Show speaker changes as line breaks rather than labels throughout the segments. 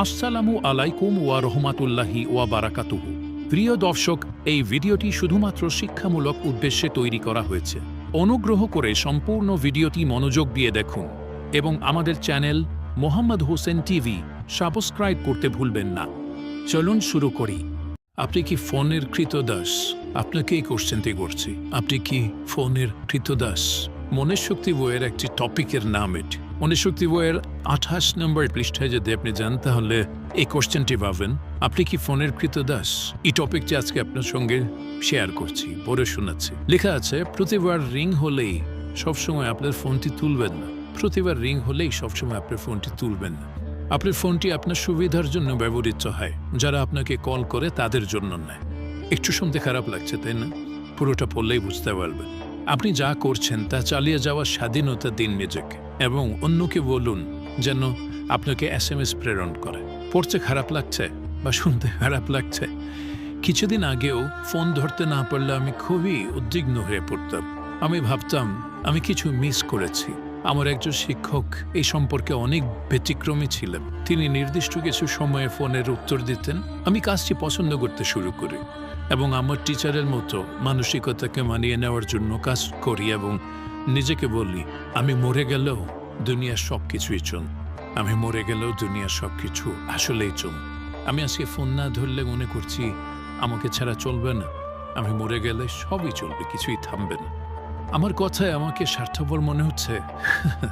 আসসালামু আলাইকুম ওয়া রহমাতুল্লাহি ওয়া বারাকাতুহু। প্রিয় দর্শক, এই ভিডিওটি শুধুমাত্র শিক্ষামূলক উদ্দেশ্যে তৈরি করা হয়েছে। অনুগ্রহ করে সম্পূর্ণ ভিডিওটি মনোযোগ দিয়ে দেখুন এবং আমাদের channel Mohammad Hossain TV subscribe করতে ভুলবেন না। চলুন শুরু করি। আপনি কি ফোনের কৃতদাস? আপনাকে এই কোশ্চেনটি করছি? আপনি কি ফোনের কৃতদাস? মনের শক্তি বইয়ের একটি টপিকের নাম এটি। মনের শক্তি বইয়ের আঠাশ নম্বর পৃষ্ঠায় যদি আপনি যান, তাহলে এই কোশ্চেনটি পাবেন, আপনি কি ফোনের কৃতদাস? এই টপিকটি আজকে আপনার সঙ্গে শেয়ার করছি, পড়ে শোনাচ্ছি। লেখা আছে, প্রতিবার রিং হলেই সবসময় আপনার ফোনটি তুলবেন না। প্রতিবার রিং হলেই সবসময় আপনার ফোনটি তুলবেন না। আপনার ফোনটি আপনার সুবিধার জন্য ব্যবহৃত হয়, যারা আপনাকে কল করে তাদের জন্য নয়। একটু শুনতে খারাপ লাগছে, তাই না? পুরোটা পড়লেই বুঝতে পারবেন। আপনি যা করছেন, তা চালিয়ে যাওয়ার স্বাধীনতা দিন নিজেকে। এবং অন্যকে বলুন যেন আপনাকে এস এম এস প্রেরণ করে। পড়তে খারাপ লাগছে বা শুনতে খারাপ লাগছে? কিছুদিন আগেও ফোন ধরতে না পারলে আমি খুবই উদ্বিগ্ন হয়ে পড়তাম। আমি ভাবতাম, আমি কিছু মিস করেছি। আমার একজন শিক্ষক এই সম্পর্কে অনেক ব্যতিক্রমী ছিলেন। তিনি নির্দিষ্ট কিছু সময়ে ফোনের উত্তর দিতেন। আমি কাজটি পছন্দ করতে শুরু করি এবং আমার টিচারের মতো মানসিকতাকে মানিয়ে নেওয়ার জন্য কাজ করি এবং নিজেকে বলি, আমি মরে গেলেও দুনিয়ার সব কিছুই চল আমি মরে গেলেও দুনিয়ার সব কিছু আসলেই চল আমি আজকে ফোন না ধরলে মনে করছি, আমাকে ছাড়া চলবে না। আমি মরে গেলে সবই চলবে, কিছুই থামবে না। আমার কথায় আমাকে স্বার্থপর মনে হচ্ছে।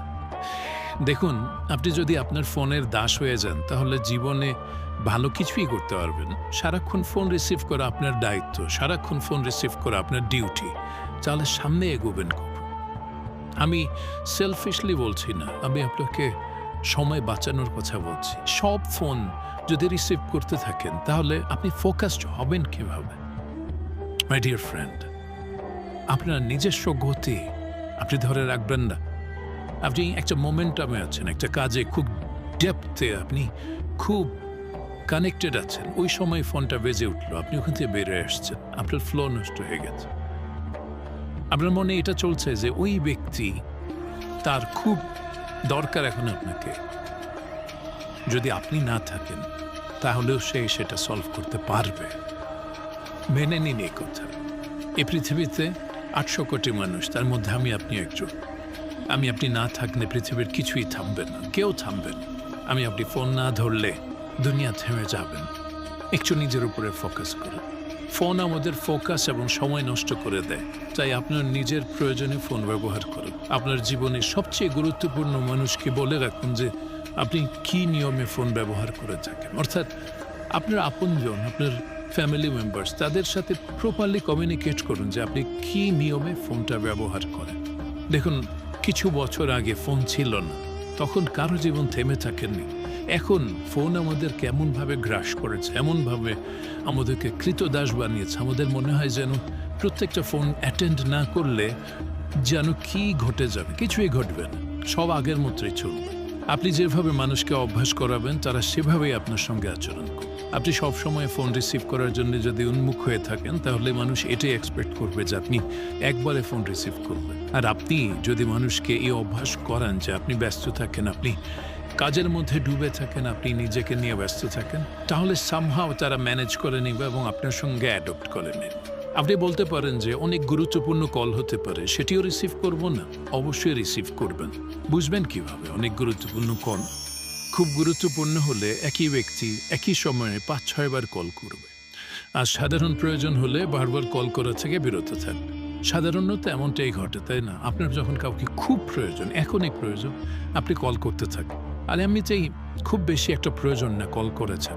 দেখুন, আপনি যদি আপনার ফোনের দাস হয়ে যান, তাহলে জীবনে ভালো কিছুই করতে পারবেন। সারাক্ষণ ফোন রিসিভ করা আপনার দায়িত্ব, সারাক্ষণ ফোন রিসিভ করা আপনার ডিউটি। তাহলে সামনে এগোবেন খুব আমি সেলফিশলি বলছি না, আমি আপনাকে সময় বাঁচানোর কথা বলছি। সব ফোন যদি রিসিভ করতে থাকেন, তাহলে আপনি ফোকাসড হবেন কীভাবে? মাই ডিয়ার ফ্রেন্ড আপনার নিজস্ব গতি, আপনি ধরে রাখবেন না। আপনি একটা মোমেন্টামে আছেন, একটা কাজে খুব ডেপথে আপনি খুব কানেক্টেড আছেন। ওই সময় ফোনটা বেজে উঠল, আপনি ওখান থেকে বেড়ে আসছেন। আপনার ফ্লো নষ্ট হয়ে গেছে। আপনার মনে এটা চলছে যে ওই ব্যক্তি তার খুব দরকার এখন আপনাকে। যদি আপনি না থাকেন, তাহলেও সে সেটা সলভ করতে পারবে। মেনে নিন এই কথা। এই পৃথিবীতে আটশো কোটি মানুষ, তার মধ্যে আমি আপনি একজন। আমি আপনি না থাকলে পৃথিবীর কিছুই থামবে না, কেউ থামবেন আমি আপনি ফোন না ধরলে দুনিয়া থেমে যাবেন। একটু নিজের উপরে ফোকাস করুন। ফোন আমাদের ফোকাস এবং সময় নষ্ট করে দেয়। তাই আপনার নিজের প্রয়োজনে ফোন ব্যবহার করুন। আপনার জীবনের সবচেয়ে গুরুত্বপূর্ণ মানুষকে বলে রাখুন যে, আপনি কি নিয়মে ফোন ব্যবহার করে থাকেন? অর্থাৎ, আপনার আপনজন, আপনার ফ্যামিলি মেম্বার্স তাদের সাথে প্রপারলি কমিউনিকেট করুন যে, আপনি কি নিয়মে ফোনটা ব্যবহার করেন। দেখুন, কিছু বছর আগে ফোন ছিল না। তখন কারও জীবন থেমে থাকেননি। এখন ফোন আমাদের কেমনভাবে গ্রাস করেছে, এমনভাবে আমাদেরকে কৃতদাস বানিয়েছে। আমাদের মনে হয় যেন প্রত্যেকটা ফোন অ্যাটেন্ড না করলে যেন কি ঘটে যাবে, কিছুই ঘটবে না। সব আগের মতোই চলবে। আপনি যেভাবে মানুষকে অভ্যাস করাবেন, তারা সেভাবেই আপনার সঙ্গে আচরণ করবে। আপনি সবসময় ফোন রিসিভ করার জন্য যদি উন্মুখ হয়ে থাকেন, তাহলে মানুষ এটাই এক্সপেক্ট করবে যে আপনি একবারে ফোন রিসিভ করবেন। আর আপনি যদি মানুষকে এই অভ্যাস করান যে আপনি ব্যস্ত থাকেন, আপনি কাজের মধ্যে ডুবে থাকেন, আপনি নিজেকে নিয়ে ব্যস্ত থাকেন, তাহলে সামহাও তারা ম্যানেজ করে নেবে এবং আপনার সঙ্গে অ্যাডপ্ট করে নেন আপনি বলতে পারেন যে অনেক গুরুত্বপূর্ণ কল হতে পারে, সেটিও রিসিভ করব না, অবশ্যই রিসিভ করবেন। বুঝবেন কীভাবে অনেক গুরুত্বপূর্ণ কল খুব গুরুত্বপূর্ণ হলে একই ব্যক্তি একই সময়ে পাঁচ ছয়বার কল করবে। আর সাধারণ প্রয়োজন হলে বারবার কল করা থেকে বিরত থাকবে। সাধারণত এমনটাই ঘটে, তাই না? আপনার যখন কাউকে খুব প্রয়োজন, এখনই প্রয়োজন, আপনি কল করতে থাকেন। আর আমি চাই খুব বেশি একটা প্রয়োজন না, কল করেছেন।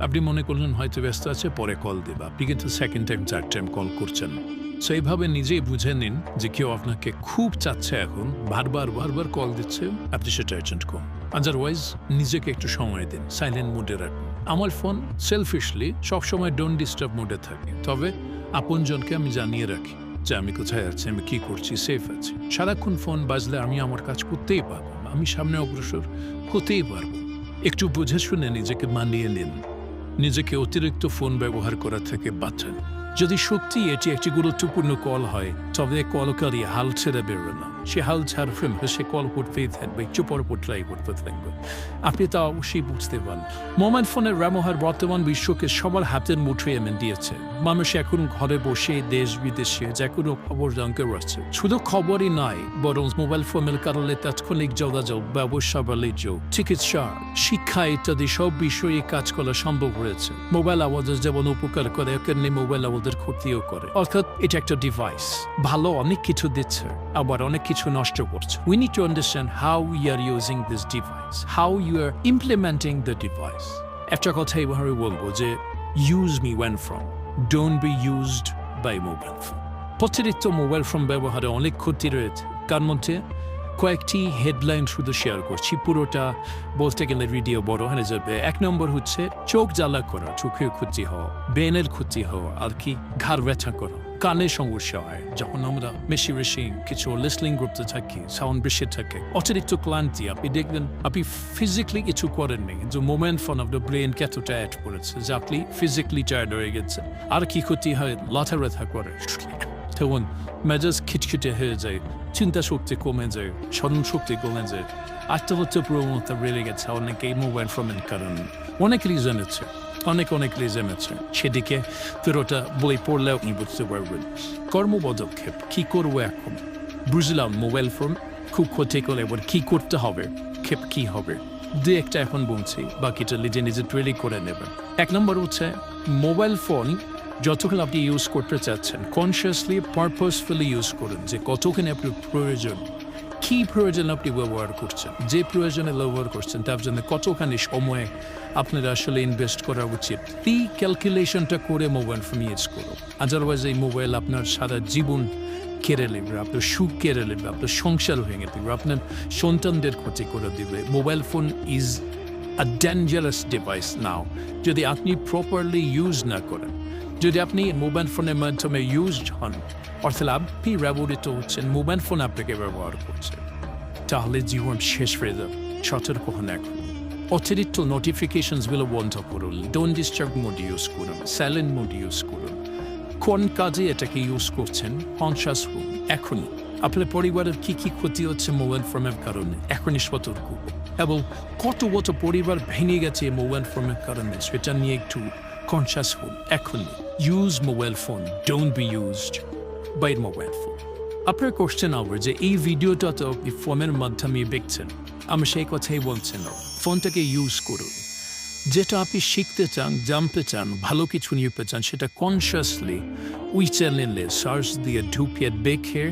আপনি মনে করলেন হয়তো ব্যস্ত আছে, পরে কল দেবে। আপনি কিন্তু second time third time call করছেন। সো এইভাবে নিজেই বুঝে নিন যে কেউ আপনাকে খুব চাচ্ছে এখন, বারবার বারবার কল দিচ্ছে, আপনি সেটা অ্যাটেন্ড করুন। আদারওয়াইজ নিজেকে একটু সময় দিন সাইলেন্ট মোডে রাখুন। আমার ফোন সেলফিশলি সবসময় ডোন্ট ডিস্টার্ব মোডে থাকে। তবে আপনজনকে আমি জানিয়ে রাখি যে আমি কোথায় আছি, আমি কি করছি সেফ আছি। সারাক্ষণ ফোন বাজলে আমি আমার কাজ করতেই পারব। আমি সামনে অগ্রসর হতেই পারব। একটু বুঝে শুনে নিজেকে মানিয়ে নিন। নিজেকে অতিরিক্ত ফোন ব্যবহার করা থেকে বাঁচান। যদি সত্যি এটি একটি গুরুত্বপূর্ণ কল হয়, তবে কলকারী হাল ছেড়ে বেরোবে না। সে হাল ছাড়বেন, সে কল করতেই থাকবে, একটু পর পর ট্রাই করতে থাকবে। আপনি তা অবশ্যই বুঝতে পারেন। মোবাইল ফোনের ব্যবহার বর্তমান বিশ্বকে সবার হাতের মুঠোয় এনে দিয়েছে। মানুষ এখন ঘরে বসে দেশ বিদেশে যে কোনো খবর জানতে পারছে। শুধু খবরই নয় বরং মোবাইল ফোনের কারণে তাৎক্ষণিক যোগাযোগ, ব্যবসা, বাণিজ্য, চিকিৎসা, শিক্ষা ইত্যাদি সব বিষয়ে কাজ করা সম্ভব হয়েছে। মোবাইল আমাদের যেমন উপকার করে, তেমনি মোবাইল আমাদের ক্ষতিও করে। অর্থাৎ এটা একটা ডিভাইস ভালো অনেক কিছু দিচ্ছে, আবার অনেক কিছু নষ্ট করছে। We need to understand how you are using this device how you are implementing the device একটা কথা এইভাবে বলব যে use me when from don't be used by mobile phone অতিরিক্ত মোবাইল ফোন ব্যবহারে অনেক ক্ষতি রয়েছে। তার মধ্যে? কয়েকটি হেডলাইন শুধু শেয়ার করছি। পুরোটা বলতে গেলে ভিডিও বড় হয়ে যাবে। এক নম্বর হচ্ছে, চোখ জ্বালা করা, চোখের ক্ষতি হওয়া বেনের ক্ষতি হওয়া, আর কি, ঘাড় ব্যথা করা। কানে সমস্যা হয়, যখন আমরা বেশি বেশি কিছু লিসলিং করতে থাকি, সাউন্ড বেশি থাকে। অতিরিক্ত ক্লান্তি, আপনি দেখবেন, আপনি ফিজিক্যালি কিছু করেননি কিন্তু মোমেন্ট ফোন আপনার ব্রেনকে এতটা অ্যাড করেছে, যে আপনি ফিজিক্যালি টায়ার্ড হয়ে গেছে আর কি ক্ষতি হয় লাথা ব্যথা করে। তখন মেজাজ খিটখিটে হয়ে যায়, চিন্তা শক্তি কমে যায়, স্মরণ শক্তি কমে যায়। আত্মহত্যা প্রবণতা বেড়ে গেছে, অনেকেই মোবাইল ফোনের কারণে। অনেক রিজন আছে। অনেক অনেক রিজন আছে সেদিকে পুরোটা বই পড়লে আপনি বুঝতে পারবেন কর্ম পদক্ষেপ কি করব এখন বুঝলাম মোবাইল ফোন খুব ক্ষতি করে এবার কি করতে হবে ক্ষেপ কি হবে দু একটা এখন বলছি বাকিটা নিজে নিজে তৈরি করে নেবেন এক নম্বর হচ্ছে মোবাইল ফোন যতক্ষণ আপনি ইউজ করতে চাচ্ছেন কনসিয়াসলি পারপাসফুলি ইউজ করুন যে কতক্ষণ আপনার প্রয়োজন কি প্রয়োজন আপনি ব্যবহার করছেন? যে প্রয়োজনে ব্যবহার করছেন, তার জন্য কতখানি সময় আপনার আসলে ইনভেস্ট করা উচিত? এই ক্যালকুলেশনটা করে মোবাইল ফোন ইউজ করুন? আদারওয়াইজ এই মোবাইল আপনার সারা জীবন কেড়ে নেবে, আপনার সুখ কেড়ে নেবে, আপনার সংসার ভেঙে দেবে, আপনার সন্তানদের ক্ষতি করে দেবে। Mobile phone is a dangerous device now যদি আপনি প্রপারলি ইউজ না করেন যদি আপনি মোবাইল ফোনের মাধ্যমে ইউজড হন, অর্থাৎ আপনি ব্যবহৃত হচ্ছেন, মোবাইল ফোন আপনাকে ব্যবহার করছে, তাহলে জীবন শেষ হয়ে যাবে। সতর্ক হন এখন। অতিরিক্ত নোটিফিকেশনসগুলো বন্ধ করুন ডোন ডিস্টার্ব মোড ইউজ করুন সাইলেন্ট মোড ইউজ করুন। কোন কাজে এটাকে ইউজ করছেন কনসাস হন, এখনই। আপনার পরিবারের কি কি ক্ষতি হচ্ছে মোবাইল ফোনের কারণে? এখনই সতর্ক এবং কত কত পরিবার ভেঙে গেছে মোবাইল ফোনের কারণে, সেটা নিয়ে একটু কনসাস হন, এখনই। Use mobile phone don't be used by mobile phone আপনার কোশ্চেন হবে যে এই ভিডিওটা তো আপনি ফোনের মাধ্যমে দেখছেন আমি সেই কথাই বলছি না ফোনটাকে ইউজ করুন যেটা আপনি শিখতে চান জানতে চান ভালো কিছু নিতে চান সেটা কনসিয়াসলি ওই চ্যানেলে সার্চ দিয়ে ঢুকিয়ে দেখে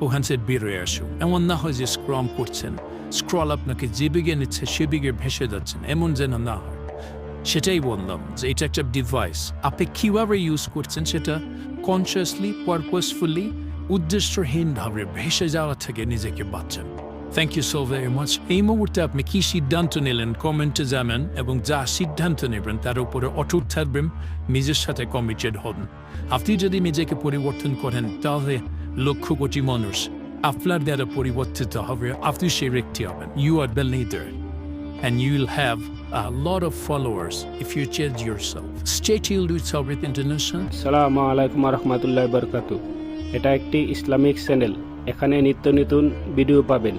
ওখান থেকে বেরোয় আসুন এমন না হয় যে স্ক্রম করছেন স্ক্রল আপনাকে যে বিগে নিচ্ছে সে বিগে ভেসে যাচ্ছেন এমন যেন না হয় সেটাই বললাম যে এটা একটা ডিভাইস আপনি কীভাবে ইউজ করছেন সেটা কনসিয়াসলি পারপাসফুলি উদ্দেশ্যহীনভাবে ভেসে যাওয়া থেকে নিজেকে বাঁচান। Thank you so very much এই মুহূর্তে আপনি কি সিদ্ধান্ত নিলেন? কমেন্টে জানান এবং যা সিদ্ধান্ত নেবেন তার উপরে অটুট থাকবেন, নিজের সাথে কমিটেড হন। আপনি যদি নিজেকে পরিবর্তন করেন, তাহলে লক্ষ কোটি মানুষ আপনার দ্বারা পরিবর্তিত হবে। আপনি সেই ব্যক্তি হবেন। You are the leader and you'll have a lot of followers if you change yourself. Stay tuned with Soviet International.
সালামু আলাইকুম রহমতুল্লাহ বরকাতু এটা একটি ইসলামিক চ্যানেল। এখানে নিত্য নতুন ভিডিও পাবেন।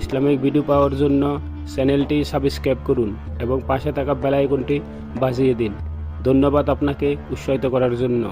ইসলামিক ভিডিও পাওয়ার জন্য চ্যানেলটি সাবস্ক্রাইব করুন এবং পাশে থাকা বেল আইকনটি বাজিয়ে দিন। ধন্যবাদ আপনাকে উৎসাহিত করার জন্য।